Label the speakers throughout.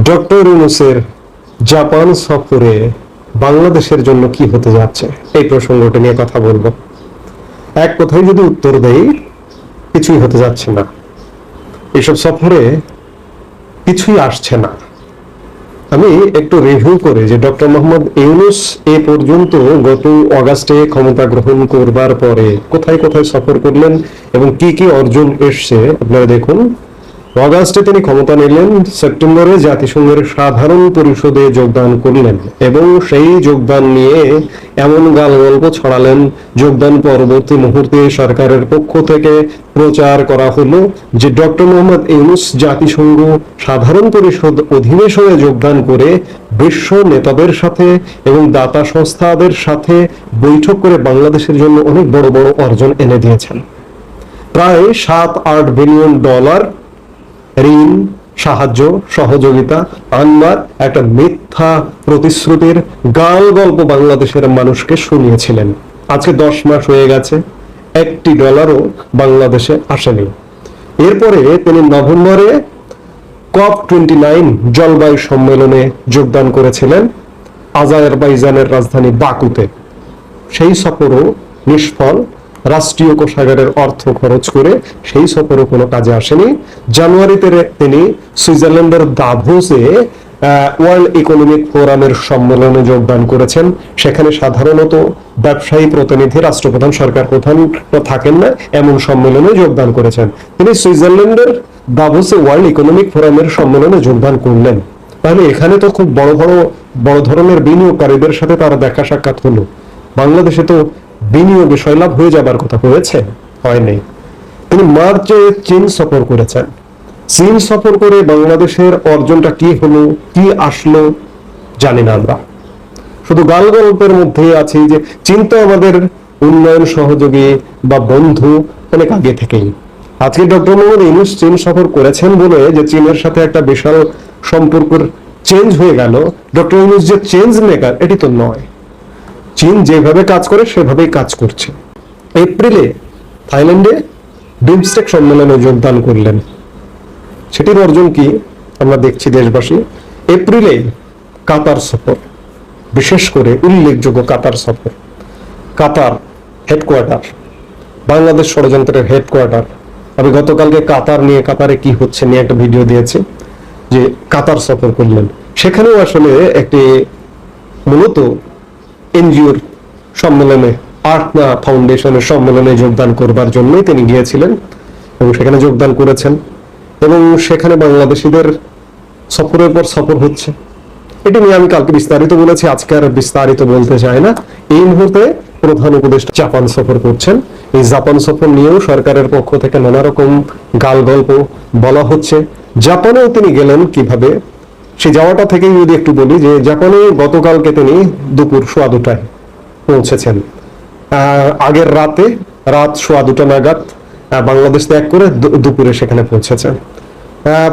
Speaker 1: Doctor ইউনুসের Japan সফরে বাংলাদেশের জন্য কি হতে যাচ্ছে? এই প্রসঙ্গটা নিয়ে কথা বলব। এক কথায় যদি উত্তর দেই, কিছুই হতে যাচ্ছে না। এসব সফরে কিছুই আসছে না। আমি একটু রিভিউ করে যে ডক্টর মোহাম্মদ ইউনুস এ পর্যন্ত গত অগাস্টে ক্ষমতা গ্রহণ করবার পরে কোথায় কোথায় সফর করলেন এবং কি কি অর্জন এসছে, আপনারা দেখুন। অগাস্টে তিনি ক্ষমতা নিলেন, সেপ্টেম্বরে জাতিসংঘের সাধারণ পরিষদে যোগদান করলেন এবং সেই যোগদান নিয়ে এমন গাল গল্প ছড়ালেন, যোগদান পরবর্তী মুহূর্তে সরকারের পক্ষ থেকে প্রচার করা হলো যে ডক্টর মোহাম্মদ ইউনুস জাতিসংঘ সাধারণ পরিষদ অধিবেশনে যোগদান করে বিশ্ব নেতাদের সাথে এবং দাতা সংস্থাদের সাথে বৈঠক করে বাংলাদেশের জন্য অনেক বড় বড় অর্জন এনে দিয়েছেন। প্রায় সাত আট বিলিয়ন ডলার ঋণ, সাহায্য, সহযোগিতা, আনবার একটা মিথ্যা প্রতিশ্রুতির গাল গল্প বাংলাদেশের মানুষকে শুনিয়েছিলেন। আজকে দশ মাস হয়ে গেছে, একটি ডলারও বাংলাদেশে আসেনি। এরপরে তিনি নভেম্বরে কপ টোয়েন্টি নাইন জলবায়ু সম্মেলনে যোগদান করেছিলেন আজারবাইজানের রাজধানী বাকুতে। সেই সফরও নিষ্ফল রাষ্ট্রীয় কোষাগারের অর্থ খরচ করে সেই সফরও কোনো কাজে আসেনি। জানুয়ারিতে তিনি সুইজারল্যান্ডের দাভোসে ওয়ার্ল্ড ইকোনমিক ফোরামের সম্মেলনে যোগদান করেছেন। সেখানে সাধারণত ব্যবসায়ী প্রতিনিধি, রাষ্ট্রপ্রধান সরকার প্রধান থাকেন না, এমন সম্মেলনে যোগদান করেছেন। তিনি সুইজারল্যান্ডের দাভোসে ওয়ার্ল্ড ইকোনমিক ফোরামের সম্মেলনে যোগদান করলেন। তাহলে এখানে তো খুব বড় বড় বড় ধরনের বিনিয়োগকারীদের সাথে তারা দেখা সাক্ষাৎ হলো। বাংলাদেশে তো বিনিয়োগে সয়লাভ হয়ে যাবার কথা হয়েছে? হয়নি তিনি মার্চে চীন সফর করেছেন। চীন সফর করে বাংলাদেশের অর্জনটা কি হলো, কি আসলো, জানি না আমরা। শুধু গাল গল্পের মধ্যে আছে যে চীন তো আমাদের উন্নয়ন সহযোগী বা বন্ধু অনেক আগে থেকেই। আজকে ডক্টর মোহাম্মদ ইউনুস চীন সফর করেছেন বলে যে চীনের সাথে একটা বিশাল সম্পর্কের চেঞ্জ হয়ে গেল। ডক্টর ইউনুস যে চেঞ্জ মেকার এটি তো নয়। চীন যেভাবে কাজ করে, সেভাবেই কাজ করছে। এপ্রিলে থাইল্যান্ডে বিমস্টেক সম্মেলনে যোগদান করলেন। সেটির অর্জন কি আমরা দেখছি দেশবাসী। এপ্রিলে কাতার সফর, বিশেষ করে উল্লেখযোগ্য কাতার সফর। কাতার হেডকোয়ার্টার, বাংলাদেশ ষড়যন্ত্রের হেডকোয়ার্টার। আমি গতকালকে কাতার নিয়ে, কাতারে কি হচ্ছে নিয়ে একটা ভিডিও দিয়েছি, যে কাতার সফর করলেন। সেখানেও আসলে একটি মূলত এনজিওর সম্মেলনে, আর্টনা ফাউন্ডেশনের সম্মেলনে যোগদান করবার জন্যই তিনি গিয়েছিলেন এবং সেখানে যোগদান করেছেন এবং সেখানে বাংলাদেশিদের সফরের পর সফর হচ্ছে। এটি নিয়ে আমি কালকে বিস্তারিত বলেছি, আজকে আর বিস্তারিত বলতে চাই না। এই মুহূর্তে প্রধান উপদেষ্টা জাপান সফর করছেন। এই জাপান সফর নিয়েও সরকারের পক্ষ থেকে নানা রকম গাল গল্প বলা হচ্ছে। জাপানেও তিনি গেলেন কীভাবে? সে যাওয়াটা থেকেই যদি একটু বলি যে জাপানে গতকালকে তিনি দুপুর সোয়া দুটায় পৌঁছেছেন আগের রাতে রাত সোয়া দুটা নাগাদ বাংলাদেশ ত্যাগ করে দুপুরে সেখানে পৌঁছেছেন।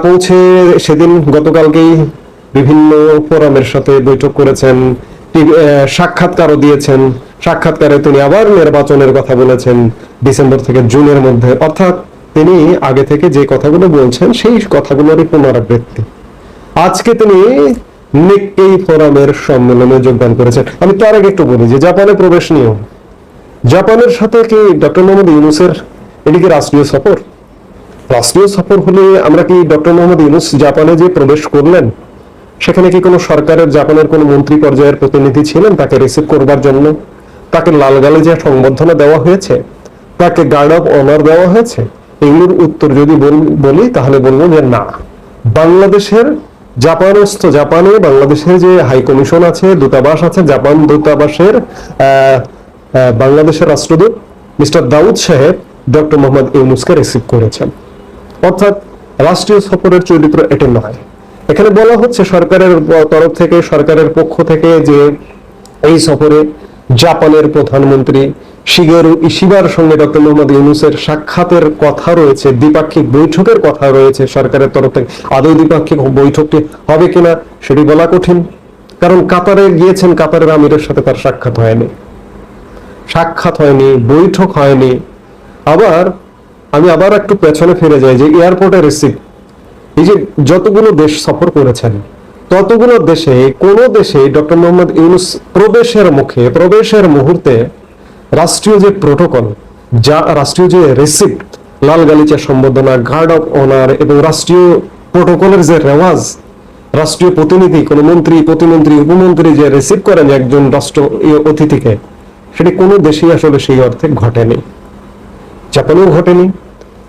Speaker 1: পৌঁছে সেদিন গতকালকেই বিভিন্ন ফোরামের সাথে বৈঠক করেছেন সাক্ষাৎকারও দিয়েছেন। সাক্ষাৎকারে তিনি আবার নির্বাচনের কথা বলেছেন, ডিসেম্বর থেকে জুনের মধ্যে। অর্থাৎ তিনি আগে থেকে যে কথাগুলো বলছেন, সেই কথাগুলোরই পুনরাবৃত্তি। আজকে তিনি নিক্কেই ফোরামের সম্মেলনে যোগদান করেছেন। আমি তার আগে একটু বলি যে জাপানে প্রবেশ নিয়ম জাপানের সাথে কি ডক্টর মোহাম্মদ ইউনুসের এটি কি রাষ্ট্রীয় সফর? রাষ্ট্রীয় সফর হলে আমরা কি ডক্টর মোহাম্মদ ইউনুস জাপানে যে প্রবেশ করলেন, সেখানে কি কোনো সরকারের জাপানের কোনো মন্ত্রী পর্যায়ের প্রতিনিধি ছিলেন তাকে রিসিভ করবার জন্য? তাকে লাল গালে যে সংবর্ধনা দেওয়া হয়েছে? তাকে গার্ড অফ অনার দেওয়া হয়েছে? এগুলোর উত্তর যদি বলি তাহলে বলব যে না। বাংলাদেশের জাপানস্থ জাপানে বাংলাদেশের যে হাই কমিশন আছে, দূতাবাস আছে, জাপান দূতাবাসের বাংলাদেশের রাষ্ট্রদূত মিস্টার দাউদ সাহেব ডক্টর মোহাম্মদ ইউনুসকে রিসিভ করেছেন। অর্থাৎ রাষ্ট্রীয় সফরের চরিত্র এটি নয়। এখানে বলা হচ্ছে সরকারের তরফ থেকে, সরকারের পক্ষ থেকে যে এই সফরে জাপানের প্রধানমন্ত্রী শিগেরু ইশিবার সঙ্গে ডক্টর মোহাম্মদ ইউনুসের সাক্ষাতের কথা রয়েছে, দ্বিপাক্ষিক বৈঠকের কথা রয়েছে সরকারের তরফ থেকে। আদৌ দ্বিপাক্ষিক বৈঠকটি হবে কিনা সেটি বলা কঠিন, কারণ কাতারে গিয়েছেন, কাতারের আমিরের সাথে তার সাক্ষাৎ হয়নি। সাক্ষাৎ হয়নি, বৈঠক হয়নি। আবার আমি আবার একটু পেছনে ফিরে যাই যে এয়ারপোর্টে রিসিভ, এই যে যতগুলো দেশ সফর করেছেন, ততগুলো দেশে, কোন দেশে ডক্টর মোহাম্মদ ইউনুস প্রবেশের মুখে, প্রবেশের মুহূর্তে রাষ্ট্রীয় যে প্রোটোকল, যা রাষ্ট্রীয় যে রেসিপ্ট, লাল গালিচা সম্বোধনা গার্ড অফ অনার এবং রাষ্ট্রীয় প্রোটোকলের যে রেওয়াজ, রাষ্ট্রীয় প্রতিনিধি, কোন মন্ত্রী, প্রতিমন্ত্রী, উপমন্ত্রী যে রিসিভ করেন একজন রাষ্ট্র অতিথিকে, সেটি কোনো দেশেই আসলে সেই অর্থে ঘটেনি। জাপানেও ঘটেনি।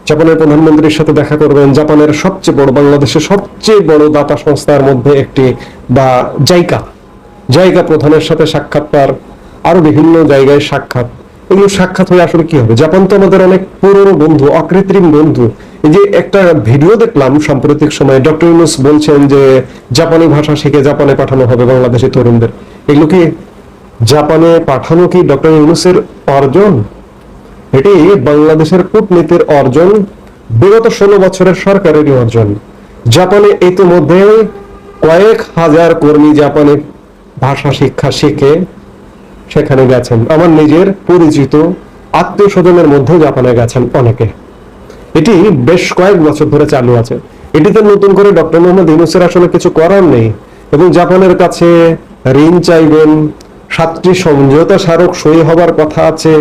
Speaker 1: জাপানের প্রধানমন্ত্রীর সাথে দেখা করবেন জাপানের সবচেয়ে বড়, বাংলাদেশের সবচেয়ে বড় দাতা সংস্থার মধ্যে একটি, বা জাইকা। জায়গা প্রধানের সাথে সাক্ষাৎকার আরও বিভিন্ন জায়গায় সাক্ষাৎ। এগুলো সাক্ষাৎ হয়ে আসলে কি হবে? জাপান তো আমাদের অনেক পুরনো বন্ধু, অকৃত্রিম বন্ধু। এই যে একটা ভিডিও দেখলাম সাম্প্রতিক সময়ে, ডক্টর ইউনুস বলছেন যে জাপানি ভাষা শিখে জাপানে পাঠানো হবে বাংলাদেশি তরুণদের। এগুলো কি জাপানে পাঠানো কি ডক্টর ইউনুসের অর্জন? এটি বাংলাদেশের কূটনীতির অর্জন, বিগত ষোলো বছরের সরকারেরই অর্জন। জাপানে ইতিমধ্যে কয়েক হাজার কর্মী জাপানে ভাষা শিক্ষা শিখে সেখানে গেছেন। আমার নিজের পরিচিত আত্মীয় স্বজনের মধ্যে জাপানে গেছেন অনেকে। এটি বেশ কয়েক বছর ধরে চালু আছে। এটিতে নতুন করে ডক্টর মোহাম্মদ ইউনুসের আসলে কিছু করার নেই এবং জাপানের কাছে ঋণ চাইবেন, সাতটি সমঝোতা স্মারক সই হবার কথা আছে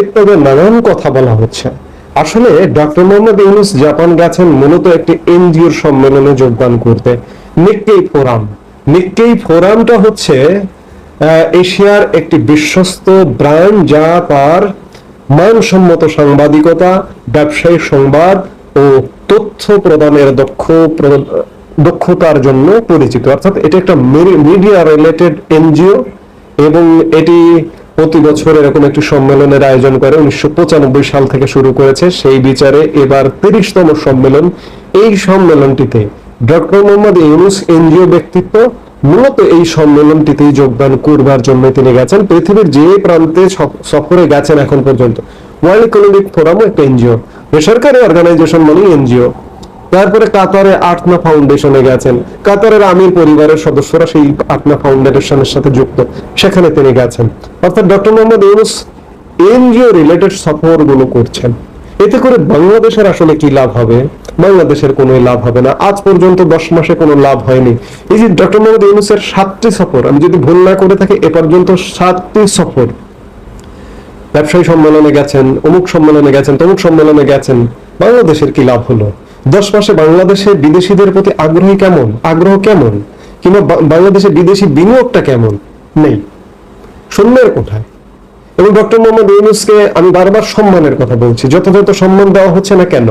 Speaker 1: ইত্যাদি নানান কথা বলা হচ্ছে। আসলে ডক্টর মোহাম্মদ ইউনুস জাপান গেছেন মূলত একটি এনজিওর সম্মেলনে যোগদান করতে। Nikkei forum. নিক্কেই ফোরামটা হচ্ছে এশিয়ার একটি বিশ্বস্ত ব্র্যান্ড, যা তার মানসম্মত সাংবাদিকতা, ব্যবসায়িক সংবাদ ও তথ্য প্রদানের দক্ষ দক্ষতার জন্য পরিচিত। অর্থাৎ এটি একটা মিডিয়া রিলেটেড এনজিও এবং এটি প্রতি বছর এরকম একটি সম্মেলনের আয়োজন করে। উনিশশো পঁচানব্বই সাল থেকে শুরু করেছে সেই বিচারে। এবার তিরিশতম সম্মেলন। এই সম্মেলনটিতে ডক্টর মোহাম্মদ ইউনুস এনজিও ব্যক্তিত্ব মূলত এই সম্মেলনটিতেই যোগদান করবার জন্য তিনি গেছেন। পৃথিবীর যে প্রান্তে সফরে গেছেন এখন পর্যন্ত। ওয়ার্ল্ড ইকোনমিক ফোরামও একটা এনজিও। বেসরকারি অর্গানাইজেশন মানে এনজিও। তারপরে কাতারে আটনা ফাউন্ডেশনে গেছেন। কাতারের আমির পরিবারের সদস্যরা সেই আটনা ফাউন্ডেশনের সাথে যুক্ত। সেখানে তিনি গেছেন। অর্থাৎ doctor Mohammad Yunus NGO related সফরগুলো করছেন। এতে করে বাংলাদেশের আসলে কি লাভ হবে? বাংলাদেশের কোনো লাভ হবে না। আজ পর্যন্ত দশ মাসে কোনো লাভ হয়নি। এই যে ডক্টর মোহাম্মদ ইউনুসের সাতটি সফর, আমি যদি ভুল না করে থাকি, এ পর্যন্ত সাতটি সফর। ব্যবসায়ী সম্মেলনে গেছেন, অমুক সম্মেলনে গেছেন, তমুক সম্মেলনে গেছেন। বাংলাদেশের কি লাভ হলো? দশ মাসে বাংলাদেশে বিদেশিদের প্রতি আগ্রহী কেমন? আগ্রহ কেমন? কিংবা বাংলাদেশে বিদেশি বিনিয়োগটা কেমন? নেই। শূন্যের কোঠায়। এবং ডক্টর মোহাম্মদ ইউনুসকে আমি বারবার সম্মানের কথা বলছি, যথাযথ সম্মান দেওয়া হচ্ছে না কেন?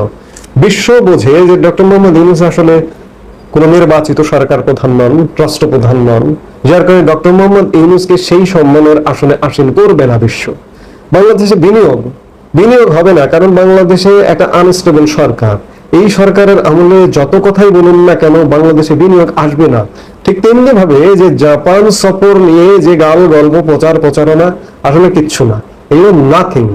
Speaker 1: বিশ্ব বোঝে যে ডক্টর মোহাম্মদ ইউনুস আসলে কোন নির্বাচিত সরকার প্রধান নন রাষ্ট্রপ্রধান নন, যার কারণে ডক্টর মোহাম্মদ ইউনুসকে সেই সম্মানের আসনে আসীন করবে না বিশ্ব। বাংলাদেশে বিনিয়োগ বিনিয়োগ হবে না, কারণ বাংলাদেশে একটা আনস্টেবল সরকার। এই সরকারের আমলে যত কথাই বলুন না কেন, বাংলাদেশে বিনিয়োগ আসবে না। ঠিক তেমনি ভাবে যে জাপান সফর নিয়ে যে গাল গল্প, প্রচার প্রচারণা, আসলে কিচ্ছু না। এগুলো নাথিং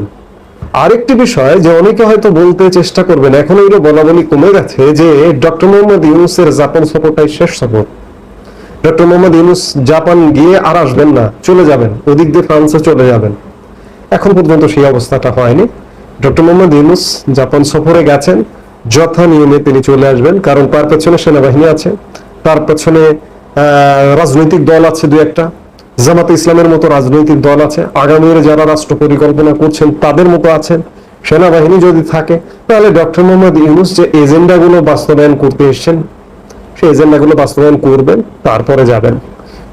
Speaker 1: আরেকটি বিষয় যে অনেকে হয়তো বলতে চেষ্টা করবেন, এখন এগুলো বলা বলি কমে গেছে যে ডক্টর মোহাম্মদ ইউনুসের জাপান সফরটাই শেষ সফর। ডক্টর মোহাম্মদ ইউনুস জাপান গিয়ে আর আসবেন না, চলে যাবেন, ওদিক দিয়ে ফ্রান্সে চলে যাবেন। এখন পর্যন্ত সেই অবস্থাটা হয়নি। ডক্টর মোহাম্মদ ইউনুস জাপান সফরে গেছেন যথা নিয়মে তিনি চলে আসবেন, কারণ তার পেছনে সেনাবাহিনী আছে, তার পেছনে রাজনৈতিক দল আছে দু একটা। জামাতে ইসলামের মতো রাজনৈতিক দল আছে। আগামীর যারা রাষ্ট্র পরিকল্পনা করছেন, তাদের মতো আছেন। সেনাবাহিনী যদি থাকে, তাহলে ডক্টর মোহাম্মদ ইউনুস যে এজেন্ডাগুলো বাস্তবায়ন করতে এসেছেন, সেই এজেন্ডাগুলো বাস্তবায়ন করবেন, তারপরে যাবেন।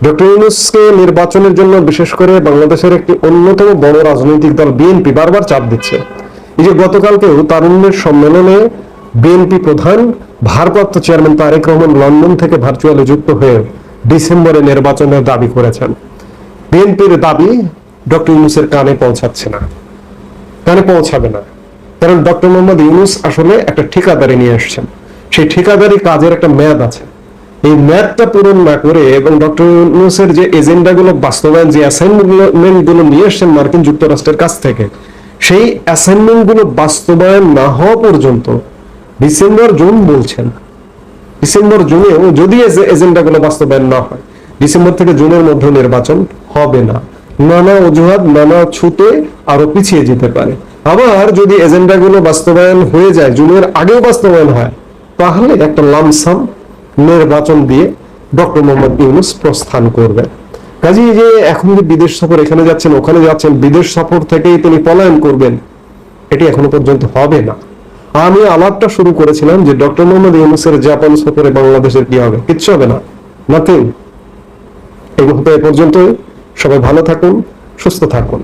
Speaker 1: ডক্টর ইউনুসকে নির্বাচনের জন্য বিশেষ করে বাংলাদেশের একটি অন্যতম বড় রাজনৈতিক দল বিএনপি বারবার চাপ দিচ্ছে। এই যে গতকালকেও তারুণ্যের সম্মেলনে বিএনপি প্রধান, ভারপ্রাপ্ত চেয়ারম্যান তারেক রহমান লন্ডন থেকে ভার্চুয়ালি যুক্ত হয়ে ডিসেম্বরে নির্বাচনের দাবি করেছেন। বিএনপির দাবি ডক্টর ইউনুসের কানে পৌঁছাচ্ছে না। কানে পৌঁছাবে না। কারণ ডক্টর মোহাম্মদ ইউনুস আসলে একটা ঠিকাদারি নিয়ে আসছেন সেই ঠিকাদারি কাজের একটা মেয়াদ আছে। এই মেয়াদটা পূরণ না করে এবং ডক্টর ইউনুসের যে এজেন্ডাগুলো, বাস্তবায়ন যে অ্যাসাইনমেন্টগুলো নিয়ে আসছেন মার্কিন যুক্তরাষ্ট্রের কাছ থেকে, সেই অ্যাসাইনমেন্টগুলো বাস্তবায়ন না হওয়া পর্যন্ত ডিসেম্বর, জুন বলছেন। ডিসেম্বর জুনেও যদি এজেন্ডাগুলো বাস্তবায়ন না হয়, ডিসেম্বর থেকে জুনের মধ্যে নির্বাচন হবে না। নানা অজুহাত, নানা ছুটে আরও পিছিয়ে যেতে পারে। আবার যদি এজেন্ডাগুলো বাস্তবায়ন হয়ে যায়, জুনের আগেও বাস্তবায়ন হয়, তাহলে একটা লামসাম নির্বাচন দিয়ে ডক্টর মোহাম্মদ ইউনুস প্রস্থান করবেন। কাজে যে এখন যে বিদেশ সফর এখানে যাচ্ছেন, ওখানে যাচ্ছেন, বিদেশ সফর থেকেই তিনি পলায়ন করবেন, এটি এখনও পর্যন্ত হবে না। আমি আলাপটা শুরু করেছিলাম যে ডক্টর মোহাম্মদ ইউনুসের জাপান সফরে বাংলাদেশের কি হবে? কিচ্ছু হবে না। নাথিং এই মুহূর্তে এ পর্যন্ত সবাই ভালো থাকুন, সুস্থ থাকুন।